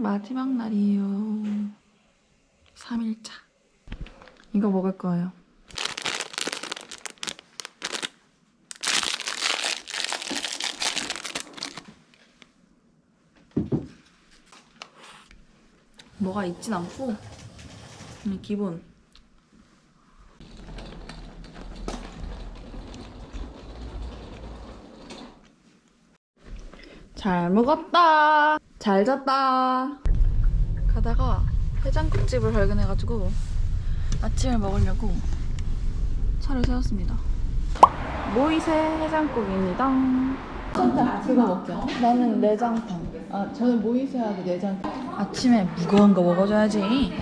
마지막 날이에요. 3일차. 이거 먹을 거예요. 뭐가 있진 않고 그냥 기본 잘 먹었다. 잘 잤다. 가다가 해장국집을 발견해가지고 아침을 먹으려고 차를 세웠습니다. 모이세 해장국입니다. 그거 먹자. 나는 내장탕 아, 저는 모이세하고 내장. 아침에 무거운 거 먹어줘야지.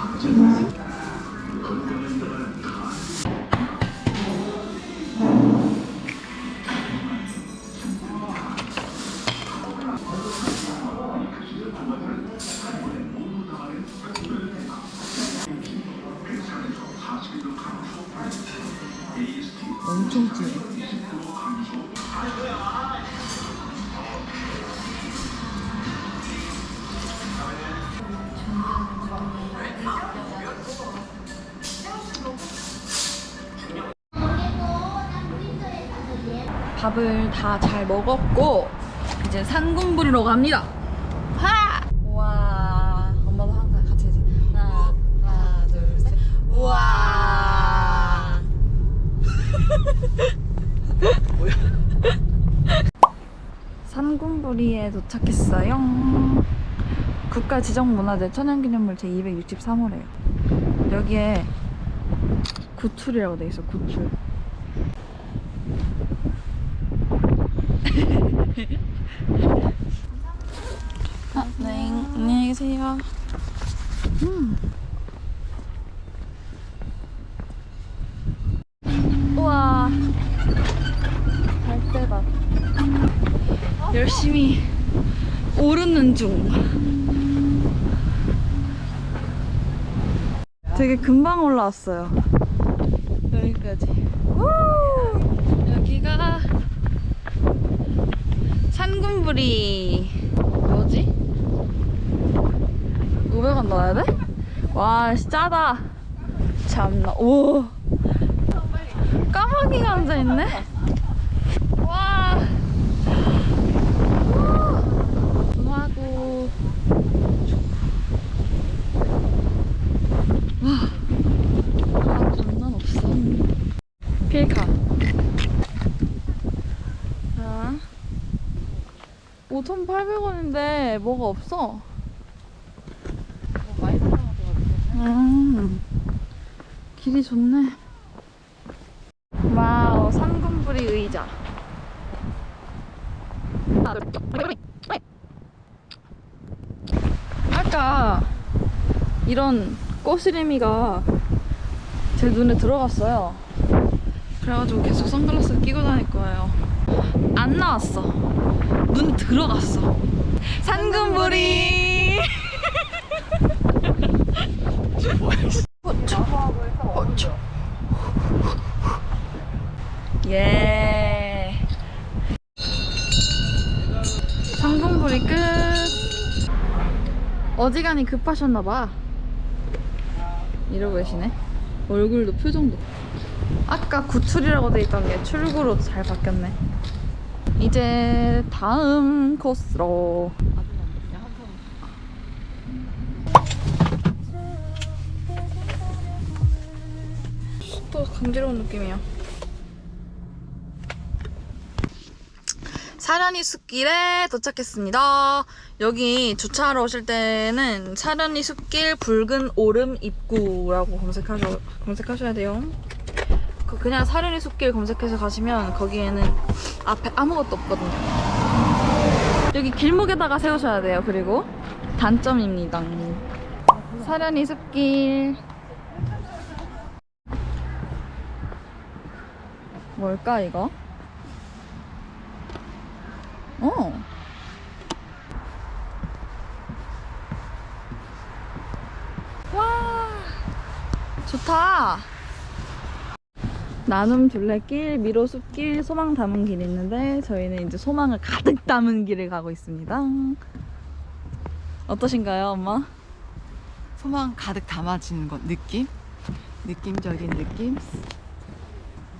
엄청 밥을 다 잘 먹었고 이제 산군 부리러 갑니다. 하! 와 엄마도 항상 같이 해지. 하나, 하나, 둘, 셋. 우와. 산군부리에 도착했어요. 국가지정문화재 천연기념물 제263호래요. 여기에 구출이라고 돼 있어. 구출. 아, 네, 안녕히 계세요. 음. 우와, 갈대다. 열심히 오르는 중. 되게 금방 올라왔어요. 여기까지. 우! 여기가 산군부리 뭐지? 500원 넣어야 돼? 와 씨, 짜다. 참나. 오. 까마귀가 앉아있네? 와. 음하고. 와 사람 장난 없어 필카 자 5,800원인데 뭐가 없어. 많이. 음, 길이 좋네. 와우, 삼군부리 의자. 아까 이런 꼬시래미가 제 눈에 들어갔어요. 그래가지고 계속 선글라스 끼고 다닐 거예요. 안 나왔어. 눈에 들어갔어. 호초. 예. 상공불이 끝. 어지간히 급하셨나봐. 이러고 계시네. 얼굴도 표정도. 아까 구출이라고 돼 있던 게 출구로 잘 바뀌었네. 이제 다음 코스로. 또 강제로운 느낌이야. 사려니 숲길에 도착했습니다. 여기 주차하러 오실 때는 사려니 숲길 붉은 오름 입구라고 검색하셔, 검색하셔야 돼요. 그 그냥 사려니 숲길 검색해서 가시면 거기에는 앞에 아무것도 없거든요. 여기 길목에다가 세우셔야 돼요. 그리고 단점입니다. 사려니 숲길 뭘까 이거? 어. 와. 좋다. 나눔 둘레길, 미로 숲길, 소망 담은 길이 있는데 저희는 이제 소망을 가득 담은 길을 가고 있습니다. 어떠신가요, 엄마? 소망 가득 담아지는 것 느낌? 느낌적인 느낌?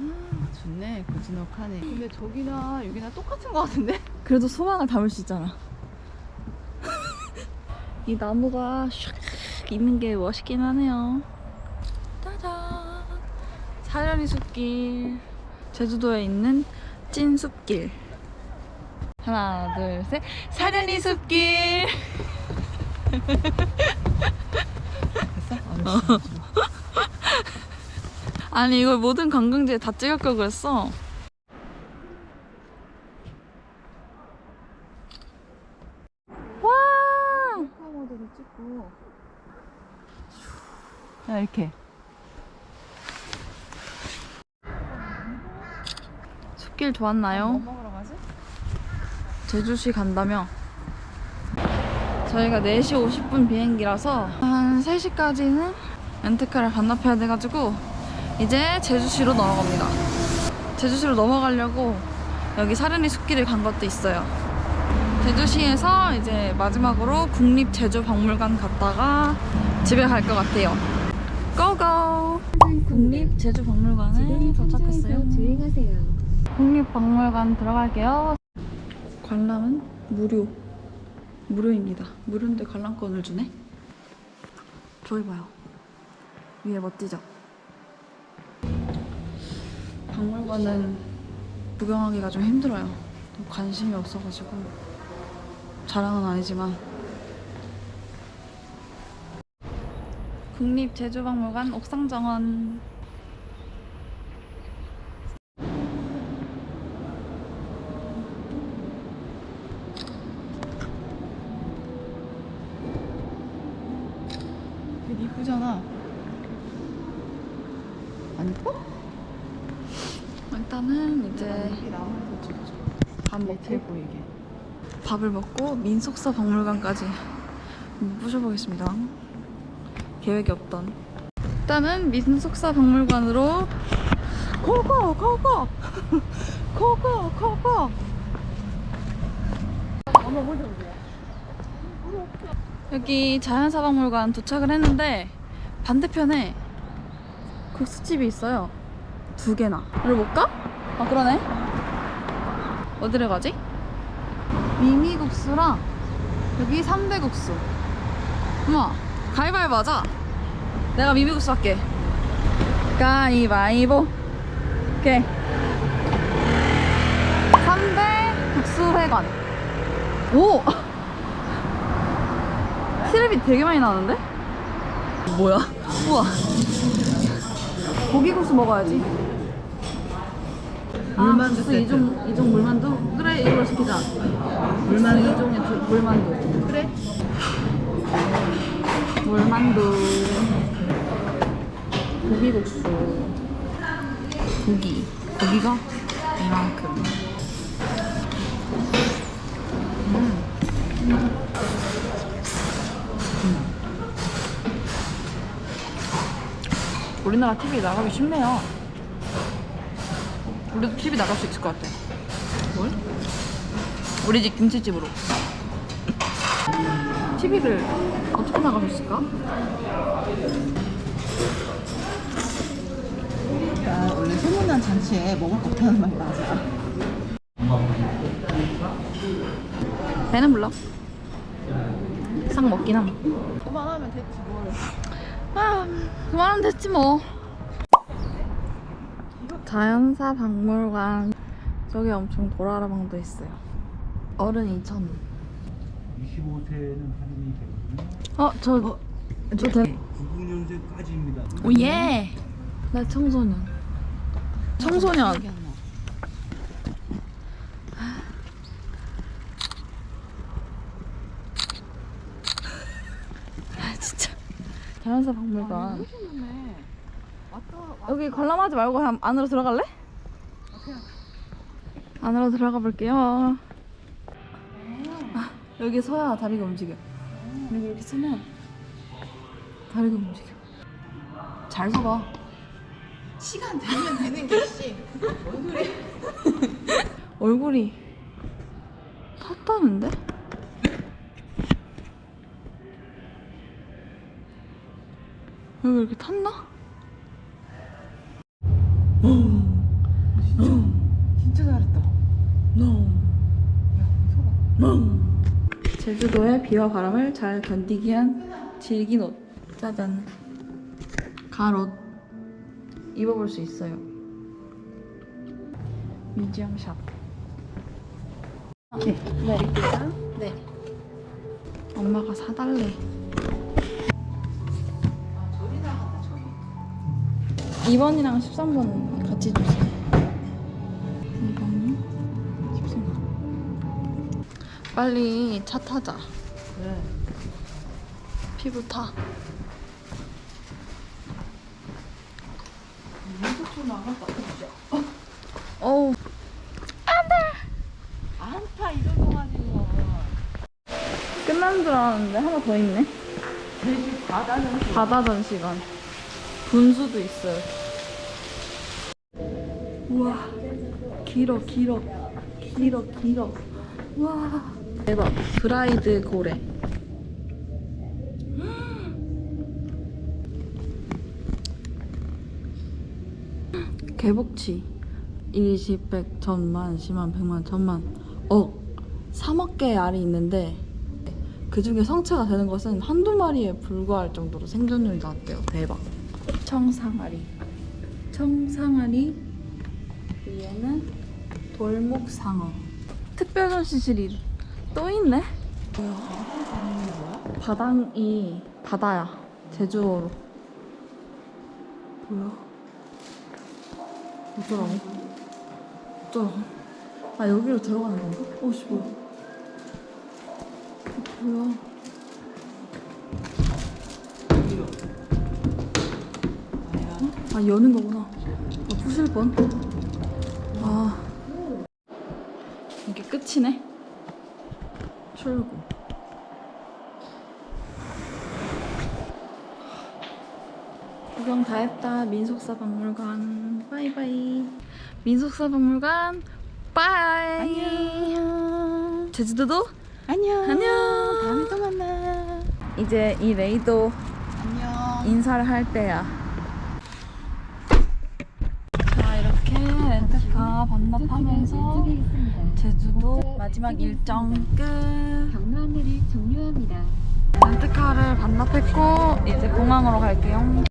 아, 좋네 고즈넉하네 근데 저기나 여기나 똑같은 것 같은데? 그래도 소망을 담을 수 있잖아. 이 나무가 샥 있는 게 멋있긴 하네요. 사려니 숲길. 제주도에 있는 찐 숲길. 하나, 둘, 셋. 사려니 숲길. 됐어? 어. 아니 이걸 모든 관광지에 다 찍을 걸 그랬어. 와! 야 이렇게 길 좋았나요? 뭐? 제주시 간다며? 저희가 4시 50분 비행기라서 한 3시까지는 렌트카를 반납해야 돼가지고 이제 제주시로 넘어갑니다. 제주시로 넘어가려고 여기 사려니 숲길을 간 것도 있어요. 제주시에서 이제 마지막으로 국립제주박물관 갔다가 집에 갈 것 같아요. 고고! 국립제주박물관에 도착했어요. 주행하세요. 국립박물관 들어갈게요. 관람은 무료. 무료입니다. 무료인데 관람권을 주네? 저기 봐요. 위에 멋지죠? 박물관은 구경하기가 좀 힘들어요. 관심이 없어가지고. 자랑은 아니지만. 국립제주박물관 옥상정원 되게 이쁘잖아 안 이뻐? 일단은 이제 찍어줘 밥 먹고 보이게 밥을 먹고 민속사 박물관까지 한번 부셔보겠습니다. 계획이 없던. 일단은 민속사 박물관으로 고고 고고 고고 고고. 여기 자연사박물관 도착을 했는데 반대편에 국수집이 있어요. 두 개나. 우리 못 가? 아 그러네. 어디를 가지? 미미국수랑 여기 삼대국수 엄마 가위바위보 하자 내가 미미국수 할게 가위바위보 오케이 삼대 국수회관 오! 시럽이 되게 많이 나는데? 뭐야? 우와. 고기국수 먹어야지. 물만두 아, 국수 세트. 이종, 이종 물만두? 그래 이걸로 시키자. 물만두 이종의 두- 물만두. 그래. 물만두. 고기국수. 고기. 고기가 이만큼 우리나라 TV 나가기 쉽네요. 우리도 TV 나갈 수 있을 것 같아. 뭘? 우리 집 김치집으로. TV를 어떻게 나갈 수 있을까? 그러니까 원래 소문난 잔치에 먹을 거 없다는 말이 맞아. 배는 불러. 상 먹긴 함. 그만하면 됐지 뭘. 아, 그만하면 됐지 뭐. 자연사 박물관. 저기 엄청 도라라방도 있어요. 어른 2,000원. 25세는 할인이 되거든요. 어, 저, 저 대, 99년생까지입니다. 오, 예! 나 청소년. 청소년. 기억이 안 나. 아, 진짜. 자연사 박물관. 왔다 여기 관람하지 말고 그냥 안으로 들어갈래? 안으로 들어가 볼게요. 아, 여기 서야 다리가 움직여. 그리고 이렇게 서면 다리가 움직여. 잘 서봐. 시간 되면 되는 게 씨. 얼굴이 얼굴이 탔다는데? 여기 이렇게 탔나? 진짜 잘했다. 야, 무서워. 제주도의 비와 바람을 잘 견디기 위한 질긴 옷. 짜잔. 가옷. 입어볼 수 있어요. 뮤지엄 샵. 네. 내릴게요. 네. 엄마가 사달래. 2번이랑 13번 같이 주세요. 2번이 13번. 빨리 차 타자. 그래. 피부 타. 문도 좀 나갔다, 진짜. 어우. 안타, 이런 거 가지고. 끝난 줄 알았는데 하나 더 있네. 제주 바다는 바다 전시관. 분수도 있어요. 우와. 길어, 길어. 길어, 길어. 와. 대박. 브라이드 고래. 개복치. 20, 100, 천만, 10만, 100만, 천만, 억. 3억 개의 알이 있는데 그 중에 성체가 되는 것은 한두 마리에 불과할 정도로 생존율이 낮대요. 대박. 청상아리. 청상아리 위에는 돌목상어. 특별전시실이 또 있네. 바닥이 바다야. 제주어로. 뭐야? 어쩌라고? 어쩌라고? 아 여기로 들어가는 건가? 어씨 뭐야? 뭐야? 아 여는 거구나. 아 부실 뻔. 아 이게 끝이네. 출구. 구경 다 했다. 민속사 박물관. 바이바이. 민속사 박물관. 빠이. 안녕. 제주도도 안녕. 안녕. 다음에 또 만나. 이제 이 레이도 안녕. 인사를 할 때야. 자 이렇게 반납하면서 제주도 마지막 일정 끝. 경로 안내를 종료합니다. 렌트카를 반납했고 이제 공항으로 갈게요.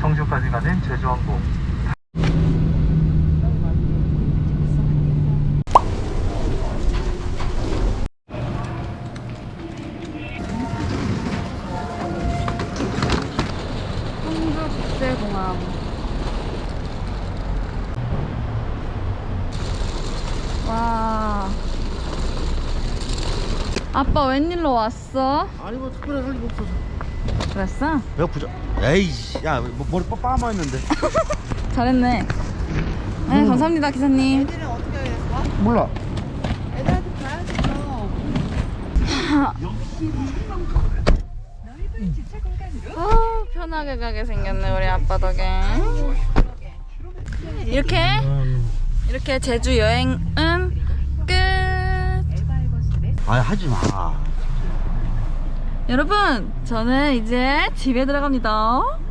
청주까지 가는 제주항공. 국제공항. 와. 아빠 웬일로 왔어? 아니 뭐 특별한 할일 없어서 그랬어? 배고프죠? 에이씨 야 뭐, 머리 빠빠마 했는데 잘했네. 네, 감사합니다, 기사님. 애들은 어떻게 하겠어? 몰라 애들한테 가야겠어. 아, 편하게 가게 생겼네, 우리 아빠 덕에. 이렇게, 이렇게 제주 여행은 끝. 아 하지마 여러분, 저는 이제 집에 들어갑니다.